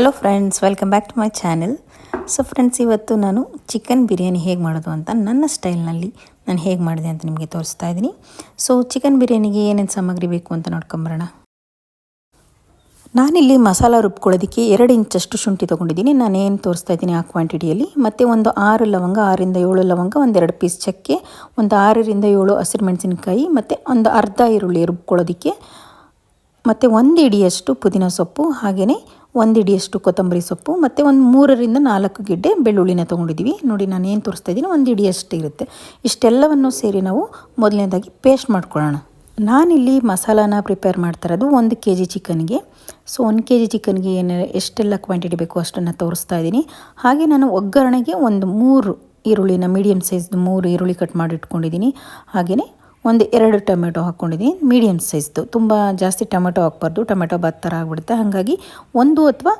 Hello friends welcome back to my channel so friends ಇವತ್ತು ನಾನು chicken biryani ಹೇಗೆ ಮಾಡೋದು ಅಂತ ನನ್ನ ಸ್ಟೈಲ್ನಲ್ಲಿ ನಾನು ಹೇಗೆ ಮಾಡಿದೆ ಅಂತ ನಿಮಗೆ ತೋರಿಸ್ತಾ ಇದ್ದೀನಿ. ಸೊ ಚಿಕನ್ ಬಿರಿಯಾನಿಗೆ ಏನೇನು ಸಾಮಗ್ರಿ ಬೇಕು ಅಂತ ನೋಡ್ಕೊಂಬರೋಣ. ನಾನಿಲ್ಲಿ ಮಸಾಲ ರುಬ್ಕೊಳ್ಳೋದಕ್ಕೆ ಎರಡು ಇಂಚಷ್ಟು ಶುಂಠಿ ತೊಗೊಂಡಿದ್ದೀನಿ. ಏನು ತೋರಿಸ್ತಾ ಇದ್ದೀನಿ ಆ ಕ್ವಾಂಟಿಟಿಯಲ್ಲಿ ಮತ್ತು ಒಂದು ಆರು ಲವಂಗ, ಆರಿಂದ ಏಳು ಲವಂಗ ಒಂದೆರಡು ಪೀಸ್ ಚಕ್ಕೆ, ಒಂದು ಆರರಿಂದ ಏಳು ಹಸಿರು ಮೆಣಸಿನಕಾಯಿ, ಮತ್ತು ಒಂದು ಅರ್ಧ ಈರುಳ್ಳಿ ರುಬ್ಕೊಳ್ಳೋದಕ್ಕೆ ಮತ್ತು ಒಂದು ಇಡಿಯಷ್ಟು ಪುದೀನ ಸೊಪ್ಪು ಹಾಗೆಯೇ ಒಂದು ಇಡಿಯಷ್ಟು ಕೊತ್ತಂಬರಿ ಸೊಪ್ಪು, ಮತ್ತು ಒಂದು ಮೂರರಿಂದ ನಾಲ್ಕು ಗಿಡ್ಡೆ ಬೆಳ್ಳುಳ್ಳಿನ ತೊಗೊಂಡಿದ್ದೀವಿ ನೋಡಿ, ನಾನು ಏನು ತೋರಿಸ್ತಾ ಇದ್ದೀನಿ, ಒಂದು ಇಡಿಯಷ್ಟು ಇರುತ್ತೆ. ಇಷ್ಟೆಲ್ಲವನ್ನು ಸೇರಿ ನಾವು ಮೊದಲನೇದಾಗಿ ಪೇಸ್ಟ್ ಮಾಡ್ಕೊಳ್ಳೋಣ. ನಾನಿಲ್ಲಿ ಮಸಾಲಾನ ಪ್ರಿಪೇರ್ ಮಾಡ್ತಾ ಇರೋದು ಒಂದು ಕೆ ಜಿ ಚಿಕನ್ಗೆ. ಸೊ ಒಂದು ಕೆ ಜಿ ಚಿಕನ್ಗೆ ಏನು, ಎಷ್ಟೆಲ್ಲ ಕ್ವಾಂಟಿಟಿ ಬೇಕು ಅಷ್ಟನ್ನು ತೋರಿಸ್ತಾ ಇದ್ದೀನಿ. ಹಾಗೆ ನಾನು ಒಗ್ಗರಣೆಗೆ ಒಂದು ಮೂರು ಈರುಳ್ಳಿನ ಮೀಡಿಯಮ್ ಸೈಜ್ದು ಮೂರು ಈರುಳ್ಳಿ ಕಟ್ ಮಾಡಿ ಇಟ್ಕೊಂಡಿದ್ದೀನಿ. ಹಾಗೆಯೇ ಒಂದು ಎರಡು ಟೊಮೆಟೊ ಹಾಕ್ಕೊಂಡಿದ್ದೀನಿ. ಮೀಡಿಯಮ್ ಸೈಜ್ದು. ತುಂಬ ಜಾಸ್ತಿ ಟೊಮೆಟೊ ಹಾಕ್ಬಾರ್ದು. ಟೊಮೆಟೊ ಬಾತ್ ಥರ ಆಗಿಬಿಡುತ್ತೆ. ಹಾಗಾಗಿ ಒಂದು ಅಥವಾ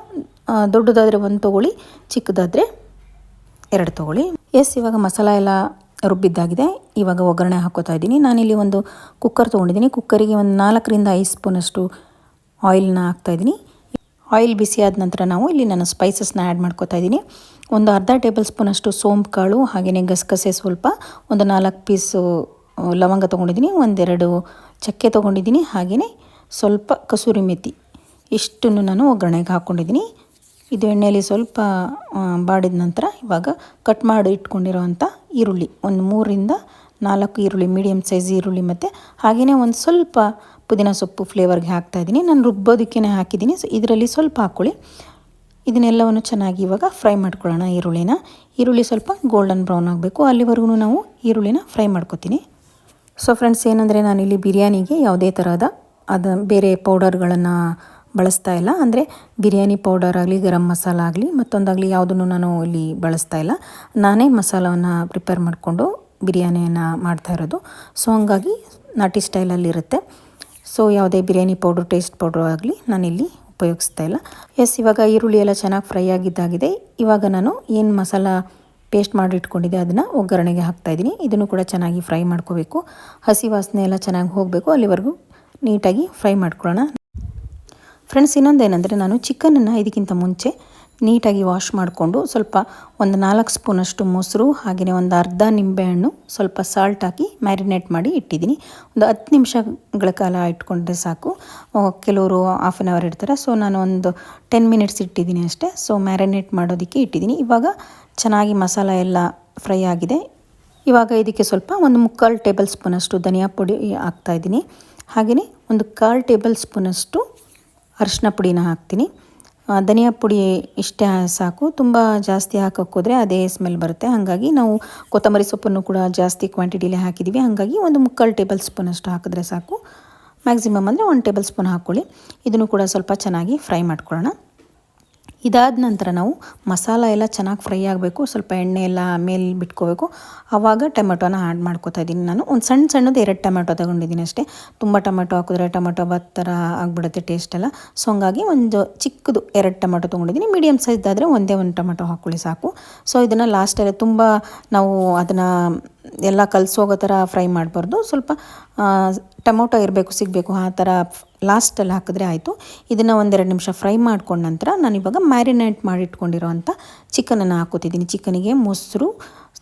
ದೊಡ್ಡದಾದರೆ ಒಂದು ತೊಗೊಳ್ಳಿ, ಚಿಕ್ಕದಾದರೆ ಎರಡು ತೊಗೊಳ್ಳಿ. ಎಸ್ ಇವಾಗ ಮಸಾಲ ಎಲ್ಲ ರುಬ್ಬಿದ್ದಾಗಿದೆ. ಇವಾಗ ಒಗ್ಗರಣೆ ಹಾಕೋತಾ ಇದ್ದೀನಿ. ನಾನಿಲ್ಲಿ ಒಂದು ಕುಕ್ಕರ್ ತೊಗೊಂಡಿದ್ದೀನಿ. ಕುಕ್ಕರಿಗೆ ಒಂದು ನಾಲ್ಕರಿಂದ ಐದು ಸ್ಪೂನಷ್ಟು ಆಯಿಲ್ನ ಹಾಕ್ತಾಯಿದ್ದೀನಿ ಆಯಿಲ್ ಬಿಸಿ ಆದ ನಂತರ ನಾವು ಇಲ್ಲಿ ನಾನು ಸ್ಪೈಸಸ್ನ ಆ್ಯಡ್ ಮಾಡ್ಕೋತಾ ಇದ್ದೀನಿ. ಒಂದು ಅರ್ಧ ಟೇಬಲ್ ಸ್ಪೂನಷ್ಟು ಸೋಂಪು ಕಾಳು ಹಾಗೆಯೇ ಗಸಗಸೆ ಸ್ವಲ್ಪ, ಒಂದು ನಾಲ್ಕು ಪೀಸು ಲವಂಗ ತೊಗೊಂಡಿದ್ದೀನಿ, ಒಂದೆರಡು ಚಕ್ಕೆ ತೊಗೊಂಡಿದ್ದೀನಿ ಹಾಗೆಯೇ ಸ್ವಲ್ಪ ಕಸೂರಿ ಮೆಥಿ ಇಷ್ಟನ್ನು ನಾನು ಒಗ್ಗರಣೆಗೆ ಹಾಕ್ಕೊಂಡಿದ್ದೀನಿ. ಇದು ಎಣ್ಣೆಯಲ್ಲಿ ಸ್ವಲ್ಪ ಬಾಡಿದ ನಂತರ ಇವಾಗ ಕಟ್ ಮಾಡಿ ಇಟ್ಕೊಂಡಿರೋವಂಥ ಈರುಳ್ಳಿ, ಒಂದು ಮೂರಿಂದ ನಾಲ್ಕು ಈರುಳ್ಳಿ ಮೀಡಿಯಮ್ ಸೈಜ್ ಈರುಳ್ಳಿ ಮತ್ತು ಹಾಗೆಯೇ ಒಂದು ಸ್ವಲ್ಪ ಪುದೀನ ಸೊಪ್ಪು ಫ್ಲೇವರ್ಗೆ ಹಾಕ್ತಾಯಿದ್ದೀನಿ ನಾನು ರುಬ್ಬೋದಕ್ಕೇ ಹಾಕಿದ್ದೀನಿ ಸೊ ಇದರಲ್ಲಿ ಸ್ವಲ್ಪ ಹಾಕ್ಕೊಳ್ಳಿ. ಇದನ್ನೆಲ್ಲವನ್ನು ಚೆನ್ನಾಗಿ ಇವಾಗ ಫ್ರೈ ಮಾಡ್ಕೊಳ್ಳೋಣ ಈರುಳ್ಳಿನ. ಈರುಳ್ಳಿ ಸ್ವಲ್ಪ ಗೋಲ್ಡನ್ ಬ್ರೌನ್ ಆಗಬೇಕು, ಅಲ್ಲಿವರೆಗೂ ನಾವು ಈರುಳ್ಳಿನ ಫ್ರೈ ಮಾಡ್ಕೊತೀನಿ. ಸೊ ಫ್ರೆಂಡ್ಸ್ ಏನಂದರೆ ನಾನಿಲ್ಲಿ ಬಿರಿಯಾನಿಗೆ ಯಾವುದೇ ಥರದ ಅದು ಬೇರೆ ಪೌಡರ್ಗಳನ್ನು ಬಳಸ್ತಾ ಇಲ್ಲ. ಅಂದರೆ ಬಿರಿಯಾನಿ ಪೌಡರ್ ಆಗಲಿ, ಗರಂ ಮಸಾಲ ಆಗಲಿ, ಮತ್ತೊಂದಾಗಲಿ ಯಾವುದನ್ನು ನಾನು ಇಲ್ಲಿ ಬಳಸ್ತಾ ಇಲ್ಲ. ನಾನೇ ಮಸಾಲವನ್ನು ಪ್ರಿಪೇರ್ ಮಾಡಿಕೊಂಡು ಬಿರಿಯಾನಿಯನ್ನು ಮಾಡ್ತಾ ಇರೋದು. ಸೊ ಹಂಗಾಗಿ ನಾಟಿ ಸ್ಟೈಲಲ್ಲಿರುತ್ತೆ ಸೊ ಯಾವುದೇ ಬಿರಿಯಾನಿ ಪೌಡ್ರ್ ಟೇಸ್ಟ್ ಪೌಡ್ರ್ ಆಗಲಿ ನಾನಿಲ್ಲಿ ಉಪಯೋಗಿಸ್ತಾ ಇಲ್ಲ. ಎಸ್ ಇವಾಗ ಈರುಳ್ಳಿ ಎಲ್ಲ ಚೆನ್ನಾಗಿ ಫ್ರೈ ಆಗಿದ್ದಾಗಿದೆ. ಇವಾಗ ನಾನು ಏನು ಮಸಾಲ ಪೇಸ್ಟ್ ಮಾಡಿ ಇಟ್ಕೊಂಡಿದ್ದೆ, ಅದನ್ನು ಒಗ್ಗರಣೆಗೆ ಹಾಕ್ತಾಯಿದ್ದೀನಿ ಇದನ್ನು ಕೂಡ ಚೆನ್ನಾಗಿ ಫ್ರೈ ಮಾಡ್ಕೋಬೇಕು. ಹಸಿ ವಾಸನೆ ಎಲ್ಲ ಚೆನ್ನಾಗಿ ಹೋಗಬೇಕು. ಅಲ್ಲಿವರೆಗೂ ನೀಟಾಗಿ ಫ್ರೈ ಮಾಡ್ಕೊಳ್ಳೋಣ. ಫ್ರೆಂಡ್ಸ್, ಇನ್ನೊಂದೇನೆಂದರೆ ನಾನು ಚಿಕನನ್ನು ಇದಕ್ಕಿಂತ ಮುಂಚೆ ನೀಟಾಗಿ ವಾಶ್ ಮಾಡಿಕೊಂಡು ಸ್ವಲ್ಪ ಒಂದು ನಾಲ್ಕು ಸ್ಪೂನಷ್ಟು ಮೊಸರು, ಹಾಗೆಯೇ ಒಂದು ಅರ್ಧ ನಿಂಬೆಹಣ್ಣು ಸ್ವಲ್ಪ ಸಾಲ್ಟ್ ಹಾಕಿ ಮ್ಯಾರಿನೇಟ್ ಮಾಡಿ ಇಟ್ಟಿದ್ದೀನಿ. ಒಂದು ಹತ್ತು ನಿಮಿಷಗಳ ಕಾಲ ಇಟ್ಕೊಂಡ್ರೆ ಸಾಕು. ಕೆಲವರು ಹಾಫ್ ಆನ್ ಅವರ್ ಇಡ್ತಾರೆ. ಸೊ ನಾನು ಒಂದು ಟೆನ್ ಮಿನಿಟ್ಸ್ ಇಟ್ಟಿದ್ದೀನಿ ಅಷ್ಟೇ. ಸೊ ಮ್ಯಾರಿನೇಟ್ ಮಾಡೋದಕ್ಕೆ ಇಟ್ಟಿದ್ದೀನಿ. ಇವಾಗ ಚೆನ್ನಾಗಿ ಮಸಾಲ ಎಲ್ಲ ಫ್ರೈ ಆಗಿದೆ. ಇವಾಗ ಇದಕ್ಕೆ ಸ್ವಲ್ಪ ಒಂದು ಮುಕ್ಕಾಲು ಟೇಬಲ್ ಸ್ಪೂನಷ್ಟು ಧನಿಯಾ ಪುಡಿ ಹಾಕ್ತಾಯಿದ್ದೀನಿ ಹಾಗೆಯೇ ಒಂದು ಕಾಲು ಟೇಬಲ್ ಸ್ಪೂನಷ್ಟು ಅರಿಶಿನ ಪುಡಿನ ಹಾಕ್ತೀನಿ. ಧನಿಯಾ ಪುಡಿ ಇಷ್ಟೇ ಸಾಕು. ತುಂಬ ಜಾಸ್ತಿ ಹಾಕೋಕ್ಕೋದ್ರೆ ಅದೇ ಸ್ಮೆಲ್ ಬರುತ್ತೆ. ಹಾಗಾಗಿ ನಾವು ಕೊತ್ತಂಬರಿ ಸೊಪ್ಪನ್ನು ಕೂಡ ಜಾಸ್ತಿ ಕ್ವಾಂಟಿಟಿಲಿ ಹಾಕಿದ್ದೀವಿ ಹಾಗಾಗಿ ಒಂದು ಮುಕ್ಕಾಲು ಟೇಬಲ್ ಸ್ಪೂನ್ ಅಷ್ಟು ಹಾಕಿದ್ರೆ ಸಾಕು. ಮ್ಯಾಕ್ಸಿಮಮ್ ಅಂದರೆ ಒಂದು ಟೇಬಲ್ ಸ್ಪೂನ್ ಹಾಕ್ಕೊಳ್ಳಿ. ಇದನ್ನು ಕೂಡ ಸ್ವಲ್ಪ ಚೆನ್ನಾಗಿ ಫ್ರೈ ಮಾಡ್ಕೊಳ್ಳೋಣ. ಇದಾದ ನಂತರ ನಾವು ಮಸಾಲ ಎಲ್ಲ ಚೆನ್ನಾಗಿ ಫ್ರೈ ಆಗಬೇಕು. ಸ್ವಲ್ಪ ಎಣ್ಣೆ ಎಲ್ಲ ಮೇಲೆ ಬಿಟ್ಕೋಬೇಕು. ಆವಾಗ ಟೊಮೆಟೊನ ಆ್ಯಡ್ ಮಾಡ್ಕೋತಾ ಇದ್ದೀನಿ ನಾನು. ಒಂದು ಸಣ್ಣ ಸಣ್ಣದು ಎರಡು ಟೊಮೆಟೊ ತೊಗೊಂಡಿದ್ದೀನಿ ಅಷ್ಟೇ. ತುಂಬ ಟೊಮೆಟೊ ಹಾಕಿದ್ರೆ ಟೊಮೆಟೊ ಬಾತ್ ಥರ ಆಗಿಬಿಡುತ್ತೆ ಟೇಸ್ಟ್ ಎಲ್ಲ. ಸೊ ಹಂಗಾಗಿ ಒಂದು ಚಿಕ್ಕದು ಎರಡು ಟೊಮೆಟೊ ತೊಗೊಂಡಿದ್ದೀನಿ. ಮೀಡಿಯಮ್ ಸೈಜ್ದಾದರೆ ಒಂದೇ ಒಂದು ಟೊಮೆಟೊ ಹಾಕ್ಕೊಳ್ಳಿ ಸಾಕು. ಸೊ ಇದನ್ನು ಲಾಸ್ಟಲ್ಲಿ ತುಂಬ ನಾವು ಅದನ್ನು ಎಲ್ಲ ಕಲಸೋಗೋ ಥರ ಫ್ರೈ ಮಾಡಬಾರ್ದು. ಸ್ವಲ್ಪ ಟೊಮೊಟೊ ಇರಬೇಕು, ಸಿಗಬೇಕು, ಆ ಥರ ಲಾಸ್ಟಲ್ಲಿ ಹಾಕಿದ್ರೆ ಆಯಿತು. ಇದನ್ನು ಒಂದೆರಡು ನಿಮಿಷ ಫ್ರೈ ಮಾಡ್ಕೊಂಡ ನಂತರ ನಾನು ಇವಾಗ ಮ್ಯಾರಿನೇಟ್ ಮಾಡಿಟ್ಕೊಂಡಿರೋವಂಥ ಚಿಕನನ್ನು ಹಾಕೋತಿದ್ದೀನಿ. ಚಿಕನಿಗೆ ಮೊಸರು,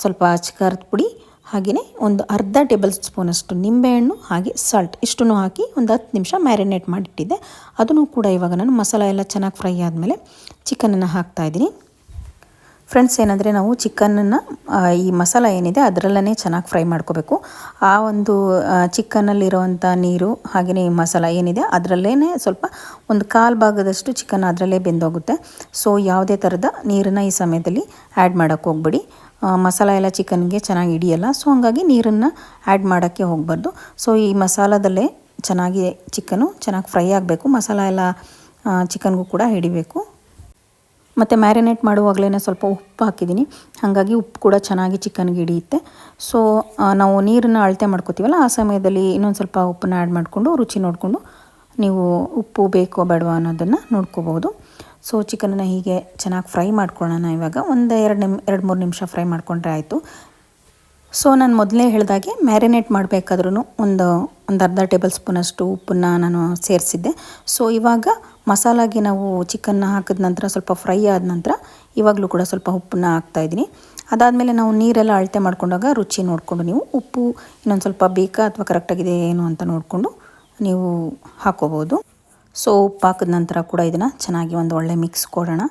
ಸ್ವಲ್ಪ ಖಾರದ ಪುಡಿ, ಹಾಗೆಯೇ ಒಂದು ಅರ್ಧ ಟೇಬಲ್ ಸ್ಪೂನಷ್ಟು ನಿಂಬೆಹಣ್ಣು, ಹಾಗೆ ಸಾಲ್ಟ್ ಇಷ್ಟನ್ನು ಹಾಕಿ ಒಂದು ಹತ್ತು ನಿಮಿಷ ಮ್ಯಾರಿನೇಟ್ ಮಾಡಿಟ್ಟಿದ್ದೆ. ಅದನ್ನು ಕೂಡ ಇವಾಗ ನಾನು ಮಸಾಲ ಎಲ್ಲ ಚೆನ್ನಾಗಿ ಫ್ರೈ ಆದಮೇಲೆ ಚಿಕನನ್ನು ಹಾಕ್ತಾಯಿದ್ದೀನಿ ಫ್ರೆಂಡ್ಸ್ ಏನಂದರೆ ನಾವು ಚಿಕನನ್ನು ಈ ಮಸಾಲ ಏನಿದೆ ಅದರಲ್ಲೇ ಚೆನ್ನಾಗಿ ಫ್ರೈ ಮಾಡ್ಕೋಬೇಕು. ಆ ಒಂದು ಚಿಕನ್ನಲ್ಲಿರುವಂಥ ನೀರು ಹಾಗೆಯೇ ಈ ಮಸಾಲ ಏನಿದೆ ಅದರಲ್ಲೇ ಸ್ವಲ್ಪ ಒಂದು ಕಾಲು ಭಾಗದಷ್ಟು ಚಿಕನ್ ಅದರಲ್ಲೇ ಬೆಂದೋಗುತ್ತೆ. ಸೊ ಯಾವುದೇ ಥರದ ನೀರನ್ನು ಈ ಸಮಯದಲ್ಲಿ ಆ್ಯಡ್ ಮಾಡೋಕ್ಕೆ ಹೋಗ್ಬೇಡಿ. ಮಸಾಲ ಎಲ್ಲ ಚಿಕನ್ಗೆ ಚೆನ್ನಾಗಿ ಹಿಡಿಯಲ್ಲ ಸೊ ಹಾಗಾಗಿ ನೀರನ್ನು ಆ್ಯಡ್ ಮಾಡೋಕ್ಕೆ ಹೋಗಬಾರ್ದು. ಸೊ ಈ ಮಸಾಲದಲ್ಲೇ ಚೆನ್ನಾಗಿ ಚಿಕನು ಚೆನ್ನಾಗಿ ಫ್ರೈ ಆಗಬೇಕು. ಮಸಾಲ ಎಲ್ಲ ಚಿಕನ್ಗೂ ಕೂಡ ಹಿಡಿಬೇಕು. ಮತ್ತು ಮ್ಯಾರಿನೇಟ್ ಮಾಡುವಾಗಲೇ ಸ್ವಲ್ಪ ಉಪ್ಪು ಹಾಕಿದ್ದೀನಿ. ಹಾಗಾಗಿ ಉಪ್ಪು ಕೂಡ ಚೆನ್ನಾಗಿ ಚಿಕನ್ಗೆ ಹಿಡಿಯುತ್ತೆ. ಸೊ ನಾವು ನೀರನ್ನು ಅಳತೆ ಮಾಡ್ಕೋತೀವಲ್ಲ, ಆ ಸಮಯದಲ್ಲಿ ಇನ್ನೊಂದು ಸ್ವಲ್ಪ ಉಪ್ಪನ್ನ ಆ್ಯಡ್ ಮಾಡಿಕೊಂಡು, ರುಚಿ ನೋಡಿಕೊಂಡು ನೀವು ಉಪ್ಪು ಬೇಕೋ ಬೇಡವಾ ಅನ್ನೋದನ್ನು ನೋಡ್ಕೋಬೋದು. ಸೊ ಚಿಕನನ್ನು ಹೀಗೆ ಚೆನ್ನಾಗಿ ಫ್ರೈ ಮಾಡ್ಕೊಳ್ಳೋಣ ಇವಾಗ. ಒಂದು ಎರಡು ನಿಮ್, ಎರಡು ಮೂರು ನಿಮಿಷ ಫ್ರೈ ಮಾಡಿಕೊಂಡ್ರೆ ಆಯಿತು. ಸೊ ನಾನು ಮೊದಲೇ ಹೇಳಿದಾಗೆ ಮ್ಯಾರಿನೇಟ್ ಮಾಡಬೇಕಾದ್ರೂ ಒಂದು ಒಂದು ಅರ್ಧ ಟೇಬಲ್ ಸ್ಪೂನಷ್ಟು ಉಪ್ಪನ್ನು ನಾನು ಸೇರಿಸಿದ್ದೆ. ಸೊ ಇವಾಗ ಮಸಾಲಾಗೆ ನಾವು ಚಿಕನ್ನ ಹಾಕಿದ ನಂತರ ಸ್ವಲ್ಪ ಫ್ರೈ ಆದ ನಂತರ ಇವಾಗಲೂ ಕೂಡ ಸ್ವಲ್ಪ ಉಪ್ಪನ್ನ ಹಾಕ್ತಾಯಿದ್ದೀನಿ ಅದಾದಮೇಲೆ ನಾವು ನೀರೆಲ್ಲ ಅಳತೆ ಮಾಡ್ಕೊಂಡಾಗ ರುಚಿ ನೋಡಿಕೊಂಡು ನೀವು ಉಪ್ಪು ಇನ್ನೊಂದು ಸ್ವಲ್ಪ ಬೇಕಾ ಅಥವಾ ಕರೆಕ್ಟಾಗಿದೆ ಏನು ಅಂತ ನೋಡಿಕೊಂಡು ನೀವು ಹಾಕೋಬೋದು ಸೊ ಉಪ್ಪು ಹಾಕಿದ ನಂತರ ಕೂಡ ಇದನ್ನು ಚೆನ್ನಾಗಿ ಒಂದು ಒಳ್ಳೆ ಮಿಕ್ಸ್ ಕೊಡೋಣ.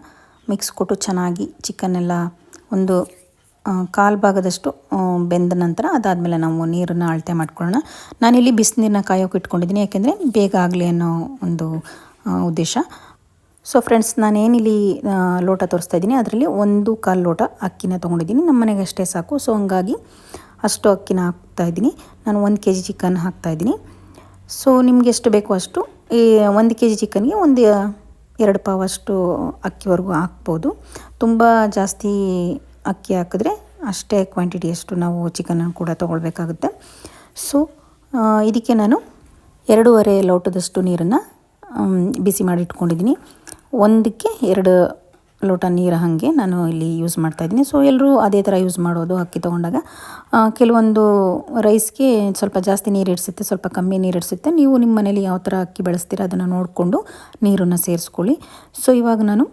ಮಿಕ್ಸ್ ಕೊಟ್ಟು ಚೆನ್ನಾಗಿ ಚಿಕನ್ನೆಲ್ಲ ಒಂದು ಕಾಲು ಭಾಗದಷ್ಟು ಬೆಂದ ನಂತರ ಅದಾದಮೇಲೆ ನಾವು ನೀರನ್ನು ಅಳತೆ ಮಾಡ್ಕೊಳ್ಳೋಣ. ನಾನಿಲ್ಲಿ ಬಿಸಿನೀರನ್ನ ಕಾಯೋಕೆ ಇಟ್ಕೊಂಡಿದ್ದೀನಿ, ಯಾಕೆಂದರೆ ಬೇಗ ಆಗಲಿ ಅನ್ನೋ ಒಂದು ಉದ್ದೇಶ. ಸೊ ಫ್ರೆಂಡ್ಸ್ ನಾನೇನಿಲ್ಲಿ ಲೋಟ ತೋರಿಸ್ತಾ ಇದ್ದೀನಿ. ಅದರಲ್ಲಿ ಒಂದು ಕಾಲು ಲೋಟ ಅಕ್ಕಿನ ತೊಗೊಂಡಿದ್ದೀನಿ. ನಮ್ಮ ಮನೆಗೆ ಅಷ್ಟೇ ಸಾಕು. ಸೊ ಹಂಗಾಗಿ ಅಷ್ಟು ಅಕ್ಕಿನ ಹಾಕ್ತಾ ಇದ್ದೀನಿ. ನಾನು ಒಂದು ಕೆ ಜಿ ಚಿಕನ್ ಹಾಕ್ತಾಯಿದ್ದೀನಿ ಸೊ ನಿಮ್ಗೆ ಎಷ್ಟು ಬೇಕೋ ಅಷ್ಟು, ಈ ಒಂದು ಕೆ ಜಿ ಚಿಕನ್ಗೆ ಒಂದು ಎರಡು ಪಾವಷ್ಟು ಅಕ್ಕಿವರೆಗೂ ಹಾಕ್ಬೋದು. ತುಂಬ ಜಾಸ್ತಿ ಅಕ್ಕಿ ಹಾಕಿದ್ರೆ ಅಷ್ಟೇ ಕ್ವಾಂಟಿಟಿಯಷ್ಟು ನಾವು ಚಿಕನನ್ನು ಕೂಡ ತೊಗೊಳ್ಬೇಕಾಗುತ್ತೆ. ಸೊ ಇದಕ್ಕೆ ನಾನು ಎರಡೂವರೆ ಲೋಟದಷ್ಟು ನೀರನ್ನು ಬಿಸಿ ಮಾಡಿ ಇಟ್ಕೊಂಡಿದ್ದೀನಿ ಒಂದಕ್ಕೆ ಎರಡು ಲೋಟ ನೀರು ಹಾಗೆ ನಾನು ಇಲ್ಲಿ ಯೂಸ್ ಮಾಡ್ತಾಯಿದ್ದೀನಿ ಸೊ ಎಲ್ಲರೂ ಅದೇ ಥರ ಯೂಸ್ ಮಾಡೋದು, ಅಕ್ಕಿ ತೊಗೊಂಡಾಗ. ಕೆಲವೊಂದು ರೈಸ್ಗೆ ಸ್ವಲ್ಪ ಜಾಸ್ತಿ ನೀರು ಇಡಿಸುತ್ತೆ, ಸ್ವಲ್ಪ ಕಮ್ಮಿ ನೀರು ಇಡಿಸುತ್ತೆ. ನೀವು ನಿಮ್ಮ ಮನೇಲಿ ಯಾವ ಥರ ಅಕ್ಕಿ ಬಳಸ್ತೀರ ಅದನ್ನು ನೋಡಿಕೊಂಡು ನೀರನ್ನು ಸೇರಿಸ್ಕೊಳ್ಳಿ. ಸೊ ಇವಾಗ ನಾನು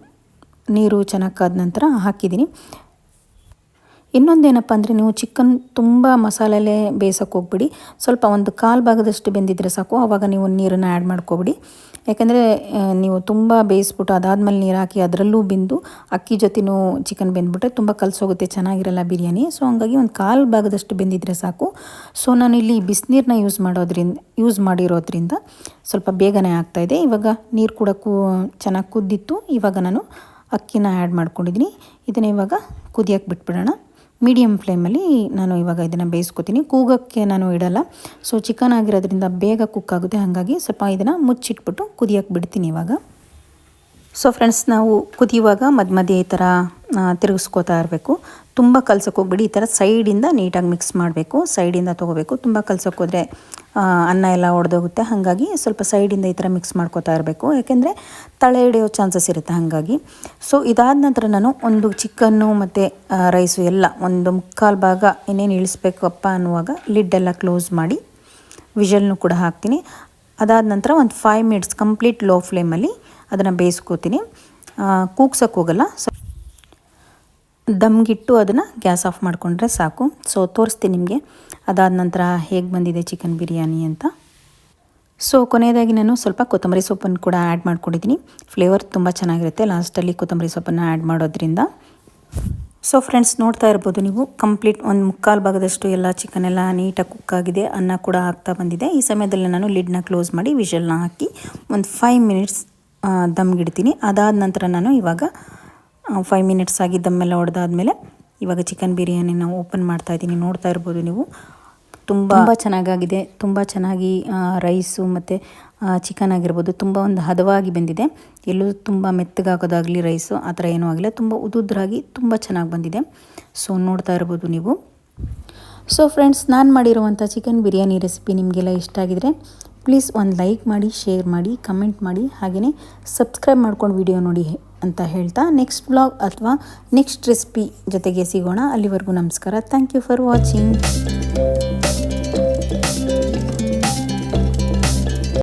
ನೀರು ಚೆನ್ನಾಗಿ ಕಾದ ನಂತರ ಹಾಕಿದ್ದೀನಿ. ಇನ್ನೊಂದೇನಪ್ಪ ಅಂದರೆ ನೀವು ಚಿಕನ್ ತುಂಬ ಮಸಾಲೆಲೆ ಬೇಯಿಸೋಕೆ ಹೋಗ್ಬಿಡಿ. ಸ್ವಲ್ಪ ಒಂದು ಕಾಲು ಭಾಗದಷ್ಟು ಬೆಂದಿದ್ರೆ ಸಾಕು ಆವಾಗ ನೀವು ನೀರನ್ನು ಆ್ಯಡ್ ಮಾಡ್ಕೊಬಿಡಿ. ಯಾಕೆಂದರೆ ನೀವು ತುಂಬ ಬೇಯಿಸ್ಬಿಟ್ಟು ಅದಾದಮೇಲೆ ನೀರು ಹಾಕಿ ಅದರಲ್ಲೂ ಬೆಂದು ಅಕ್ಕಿ ಜೊತೆನೂ ಚಿಕನ್ ಬೆಂದ್ಬಿಟ್ರೆ ತುಂಬ ಕಲಸೋಗುತ್ತೆ, ಚೆನ್ನಾಗಿರಲ್ಲ ಬಿರಿಯಾನಿ. ಸೊ ಹಂಗಾಗಿ ಒಂದು ಕಾಲು ಭಾಗದಷ್ಟು ಬೆಂದಿದ್ರೆ ಸಾಕು. ಸೊ ನಾನು ಇಲ್ಲಿ ಬಿಸಿನೀರನ್ನ ಯೂಸ್ ಮಾಡೋದ್ರಿಂದ ಯೂಸ್ ಮಾಡಿರೋದ್ರಿಂದ ಸ್ವಲ್ಪ ಬೇಗನೆ ಆಗ್ತಾಯಿದೆ ಇವಾಗ ನೀರು ಕೂಡ ಕೂ, ಚೆನ್ನಾಗಿ ಕುದ್ದಿತ್ತು. ಇವಾಗ ನಾನು ಅಕ್ಕಿನ ಆ್ಯಡ್ ಮಾಡ್ಕೊಂಡಿದ್ದೀನಿ. ಇದನ್ನು ಇವಾಗ ಕುದಿಯೋಕೆ ಬಿಟ್ಬಿಡೋಣ. ಮೀಡಿಯಮ್ ಫ್ಲೇಮಲ್ಲಿ ನಾನು ಇವಾಗ ಇದನ್ನು ಬೇಯಿಸ್ಕೊತೀನಿ. ಕೂಗೋಕ್ಕೆ ನಾನು ಇಡಲ್ಲ. ಸೊ ಚಿಕನ್ ಆಗಿರೋದ್ರಿಂದ ಬೇಗ ಕುಕ್ ಆಗುತ್ತೆ. ಹಾಗಾಗಿ ಸ್ವಲ್ಪ ಇದನ್ನು ಮುಚ್ಚಿಟ್ಬಿಟ್ಟು ಕುದಿಯೋಕ್ಕೆ ಬಿಡ್ತೀನಿ ಇವಾಗ. ಸೊ ಫ್ರೆಂಡ್ಸ್ ನಾವು ಕುದಿಯುವಾಗ ಮಧ್ಯ ಮಧ್ಯೆ ಈ ಥರ ತಿರುಗಿಸ್ಕೋತಾ ಇರಬೇಕು. ತುಂಬ ಕಲ್ಸೋಕ್ಕೆ ಹೋಗ್ಬಿಡಿ. ಈ ಥರ ಸೈಡಿಂದ ನೀಟಾಗಿ ಮಿಕ್ಸ್ ಮಾಡಬೇಕು. ಸೈಡಿಂದ ತೊಗೋಬೇಕು. ತುಂಬ ಕಲ್ಸೋಕ್ಕೋದ್ರೆ ಹೋದರೆ ಅನ್ನ ಎಲ್ಲ ಒಡೆದೋಗುತ್ತೆ. ಹಾಗಾಗಿ ಸ್ವಲ್ಪ ಸೈಡಿಂದ ಈ ಥರ ಮಿಕ್ಸ್ ಮಾಡ್ಕೋತಾ ಇರಬೇಕು. ಯಾಕೆಂದರೆ ತಳೆ ಹಿಡಿಯೋ ಚಾನ್ಸಸ್ ಇರುತ್ತೆ ಹಾಗಾಗಿ. ಸೊ ಇದಾದ ನಂತರ ನಾನು ಒಂದು ಚಿಕನ್ನು ಮತ್ತು ರೈಸು ಎಲ್ಲ ಒಂದು ಮುಕ್ಕಾಲು ಭಾಗ ಇನ್ನೇನು ಇಳಿಸ್ಬೇಕಪ್ಪ ಅನ್ನುವಾಗ ಲಿಡ್ಡೆಲ್ಲ ಕ್ಲೋಸ್ ಮಾಡಿ ವಿಷಲ್ನು ಕೂಡ ಹಾಕ್ತೀನಿ. ಅದಾದ ನಂತರ ಒಂದು ಫೈವ್ ಮಿನಿಟ್ಸ್ ಕಂಪ್ಲೀಟ್ ಲೋ ಫ್ಲೇಮಲ್ಲಿ ಅದನ್ನು ಬೇಯಿಸ್ಕೋತೀನಿ. ಕೂಗ್ಸೋಕ್ಕೆ ಹೋಗಲ್ಲ. ಸೊ ದಮ್ಗಿಟ್ಟು ಅದನ್ನು ಗ್ಯಾಸ್ ಆಫ್ ಮಾಡಿಕೊಂಡ್ರೆ ಸಾಕು. ಸೊ ತೋರಿಸ್ತೀನಿ ನಿಮಗೆ. ಅದಾದ ನಂತರ ಹೇಗೆ ಬಂದಿದೆ ಚಿಕನ್ ಬಿರಿಯಾನಿ ಅಂತ. ಸೊ ಕೊನೆಯದಾಗಿ ನಾನು ಸ್ವಲ್ಪ ಕೊತ್ತಂಬರಿ ಸೊಪ್ಪನ್ನು ಕೂಡ ಆ್ಯಡ್ ಮಾಡ್ಕೊಂಡಿದ್ದೀನಿ. ಫ್ಲೇವರ್ ತುಂಬ ಚೆನ್ನಾಗಿರುತ್ತೆ. ಲಾಸ್ಟಲ್ಲಿ ಕೊತ್ತಂಬರಿ ಸೊಪ್ಪನ್ನು ಆ್ಯಡ್ ಮಾಡೋದ್ರಿಂದ. ಸೊ ಫ್ರೆಂಡ್ಸ್ ನೋಡ್ತಾ ಇರ್ಬೋದು ನೀವು. ಕಂಪ್ಲೀಟ್ ಒಂದು ಮುಕ್ಕಾಲು ಭಾಗದಷ್ಟು ಎಲ್ಲ ಚಿಕನ್ ಎಲ್ಲ ನೀಟಾಗಿ ಕುಕ್ ಆಗಿದೆ. ಅನ್ನ ಕೂಡ ಆಗ್ತಾ ಬಂದಿದೆ. ಈ ಸಮಯದಲ್ಲಿ ನಾನು ಲಿಡ್ನ ಕ್ಲೋಸ್ ಮಾಡಿ ವಿಷಲ್ನ ಹಾಕಿ ಒಂದು ಫೈವ್ ಮಿನಿಟ್ಸ್ ದಮ್ಗಿಡ್ತೀನಿ. ಅದಾದ ನಂತರ ನಾನು ಇವಾಗ ಫೈವ್ ಮಿನಿಟ್ಸ್ ಆಗಿದ್ದಮ್ಮೆಲ್ಲ ಹೊಡೆದಾದ್ಮೇಲೆ ಇವಾಗ ಚಿಕನ್ ಬಿರಿಯಾನಿ ನಾವು ಓಪನ್ ಮಾಡ್ತಾ ಇದ್ದೀನಿ. ನೋಡ್ತಾ ಇರ್ಬೋದು ನೀವು. ತುಂಬ ತುಂಬ ಚೆನ್ನಾಗಾಗಿದೆ. ತುಂಬ ಚೆನ್ನಾಗಿ ರೈಸು ಮತ್ತು ಚಿಕನ್ ಆಗಿರ್ಬೋದು ತುಂಬ ಒಂದು ಹದವಾಗಿ ಬಂದಿದೆ. ಎಲ್ಲೂ ತುಂಬ ಮೆತ್ತಗಾಗೋದಾಗಲಿ ರೈಸು ಆ ಥರ ಏನೂ ಆಗಿಲ್ಲ. ತುಂಬ ಉದುದ್ರಾಗಿ ತುಂಬ ಚೆನ್ನಾಗಿ ಬಂದಿದೆ. ಸೊ ನೋಡ್ತಾ ಇರ್ಬೋದು ನೀವು. ಸೊ ಫ್ರೆಂಡ್ಸ್ ನಾನು ಮಾಡಿರುವಂಥ ಚಿಕನ್ ಬಿರಿಯಾನಿ ರೆಸಿಪಿ ನಿಮಗೆಲ್ಲ ಇಷ್ಟ ಆಗಿದರೆ ಪ್ಲೀಸ್ ಒಂದು ಲೈಕ್ ಮಾಡಿ ಶೇರ್ ಮಾಡಿ ಕಮೆಂಟ್ ಮಾಡಿ. ಹಾಗೆಯೇ ಸಬ್ಸ್ಕ್ರೈಬ್ ಮಾಡ್ಕೊಂಡು ವಿಡಿಯೋ ನೋಡಿ. ಅಂತ ಹೇಳ್ತಾ ನೆಕ್ಸ್ಟ್ ಬ್ಲಾಗ್ ಅಥವಾ ನೆಕ್ಸ್ಟ್ ರೆಸಿಪಿ ಜೊತೆಗೆ ಸಿಗೋಣ. ಅಲ್ಲಿವರೆಗೂ ನಮಸ್ಕಾರ. Thank you for watching